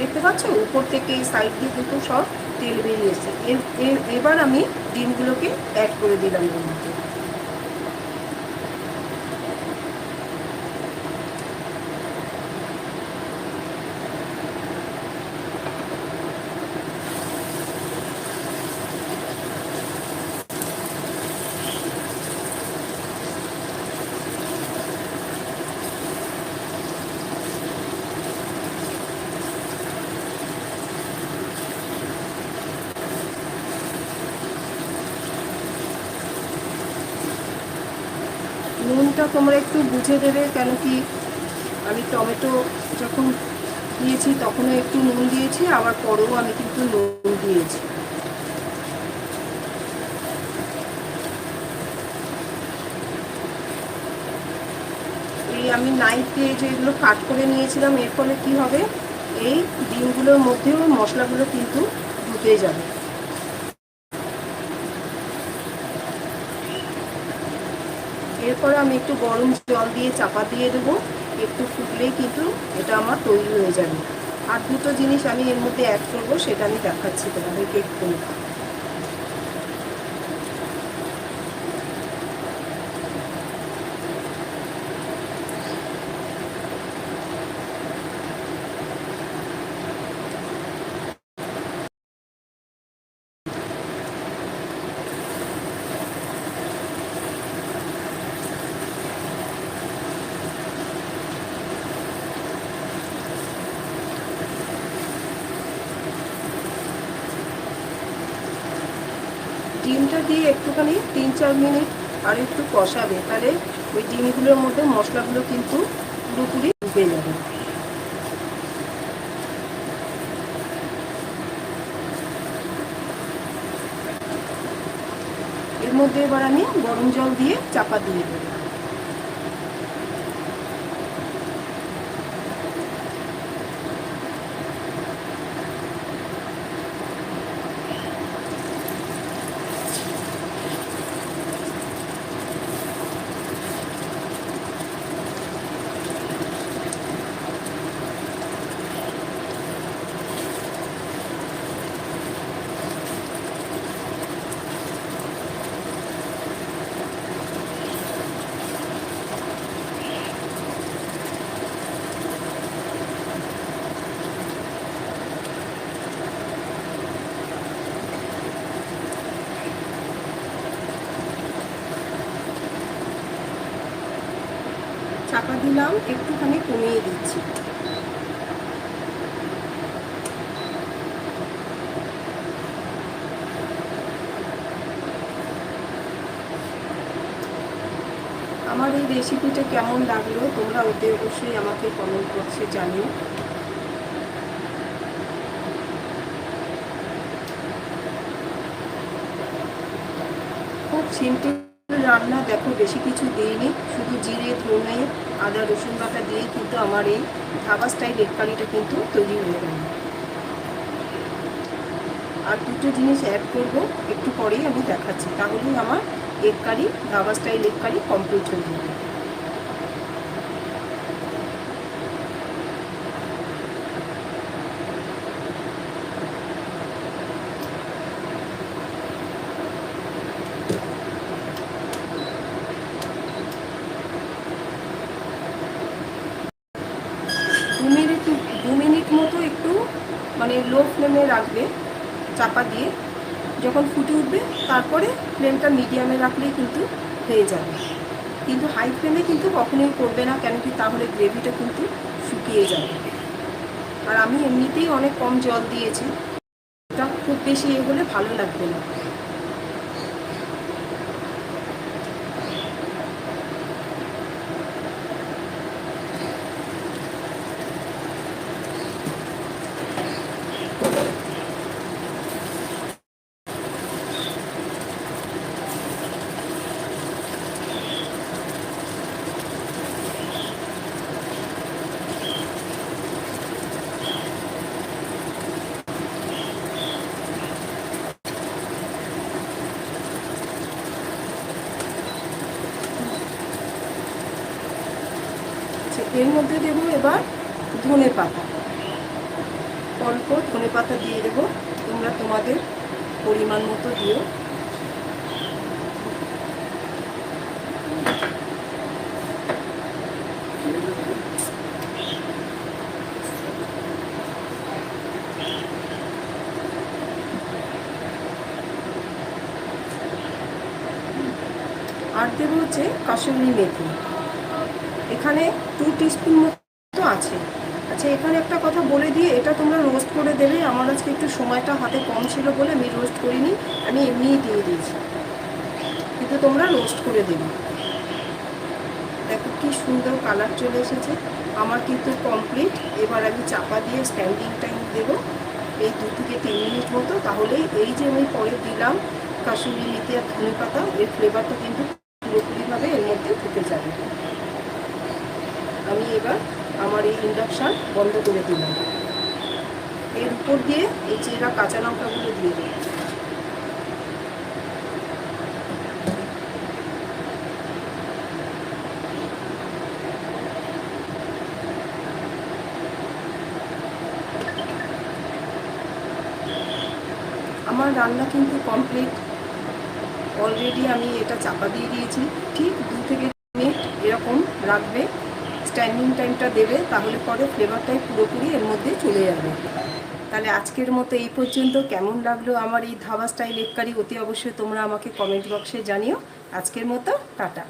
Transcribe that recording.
দেখতে পাচ্ছ? উপর থেকে এই সাইড দিয়ে কিন্তু সব তেল বেরিয়েছে এবার আমি ডিমগুলোকে অ্যাড করে দিলাম এর মধ্যে। নুনটা তোমরা একটু বুঝে দেবে কেন কি আমি টমেটো যখন দিয়েছি তখনও একটু নুন দিয়েছি, আবার পরেও আমি কিন্তু নুন দিয়েছি। এই আমি নাইফ দিয়ে যেগুলো কাট করে নিয়েছিলাম, এর ফলে কি হবে? এই ডিমগুলোর মধ্যেও মশলাগুলো কিন্তু ঢুকে যাবে। এরপরে আমি একটু গরম জল দিয়ে চাপা দিয়ে দেবো। একটু ফুটলেই কিন্তু এটা আমার তৈরি হয়ে যাবে। আর দুটো জিনিস আমি এর মধ্যে অ্যাড করব, সেটা আমি দেখাচ্ছি তোমাদেরকে একটু ডিমটা দিয়ে একটুখানি তিন চার মিনিট আর একটু কষাবে। তাহলে ওই ডিমগুলোর মধ্যে মশলাগুলো কিন্তু পুরোপুরি ডুবে যাবে। এর মধ্যে এবার আমি গরম জল দিয়ে চাপা দিয়ে দেবো। চাপা দিলাম, একটুখানি কমিয়ে দিচ্ছি। আমার এই রেসিপিটা কেমন লাগল, তোমরা ওতে অবশ্যই আমাকে কমেন্ট বক্সে জানিও। খুব সিম্পল রান্না দেখো, বেশি কিছু দিইনি, শুধু জিরে, ধনে, আদা, রসুন বাটা দিয়ে কিন্তু আমার এই ধাবা স্টাইল এগ কারিটা কিন্তু তৈরি হয়ে গেল। আর দুটো জিনিস অ্যাড করব, একটু পরেই আমি দেখাচ্ছি। তাহলেই আমার egg curry dhaba style egg curry complete হয়ে যাবে দু মিনিট দু মতো একটু মানে লো ফ্লেমে রাখবে, চাপা দিয়ে। যখন ফুটে উঠবে, তারপরে ফ্লেমটা মিডিয়ামে রাখলেই কিন্তু হয়ে যাবে। কিন্তু হাই ফ্লেমে কিন্তু কখনোই করবে না, কেন কি তাহলে গ্রেভিটা কিন্তু শুকিয়ে যাবে। আর আমি এমনিতেই অনেক কম জল দিয়েছি। খুব বেশি এ হলে ভালো লাগবে না। এর মধ্যে দেবো এবার ধনে পাতা। অল্প ধনে পাতা দিয়ে দেবো। তোমরা তোমাদের পরিমাণ মতো দিও। আর দেবো হচ্ছে কাসুরি মেথি। এখানে টু টিস্পুন মতো আছে। আচ্ছা এখানে একটা কথা বলে দিয়ে এটা তোমরা রোস্ট করে দেবে। আমার আজকে একটু সময়টা হাতে কম ছিল বলে আমি রোস্ট করিনি, আমি এমনিই দিয়ে দিয়েছি। কিন্তু তোমরা রোস্ট করে দেবে। দেখো কি সুন্দর কালার চলে এসেছে। আমার কিন্তু কমপ্লিট এবার আমি চাপা দিয়ে স্ট্যান্ডিং টাইম দেবো। এই দু থেকে তিন মিনিট মতো। তাহলে এই যে আমি পরে দিলাম কাশুরি মেথি আর ধনে পাতা এর ফ্লেভারটা কিন্তু পুরোপুরিভাবে এর মধ্যে ঢুকে যাবে। আমি এবার আমার এই ইন্ডাকশান বন্ধ করে দিলাম। এর উপর দিয়ে এই চেরা কাঁচা লঙ্কাগুলো দিয়ে দেবো আমার রান্না কিন্তু কমপ্লিট অলরেডি আমি এটা চাপা দিয়ে দিয়েছি। ঠিক দু থেকে মিনিট এরকম রাখবে। স্ট্যান্ডিং টাইমটা দেবে, তাহলে পরে ফ্লেভারটাই পুরোপুরি এর মধ্যে চলে যাবে। তাহলে আজকের মতো এই পর্যন্ত। কেমন লাগল আমার এই ধাবা স্টাইল এককারি? অতি অবশ্যই তোমরা আমাকে কমেন্ট বক্সে জানিও। আজকের মতো, টাটা।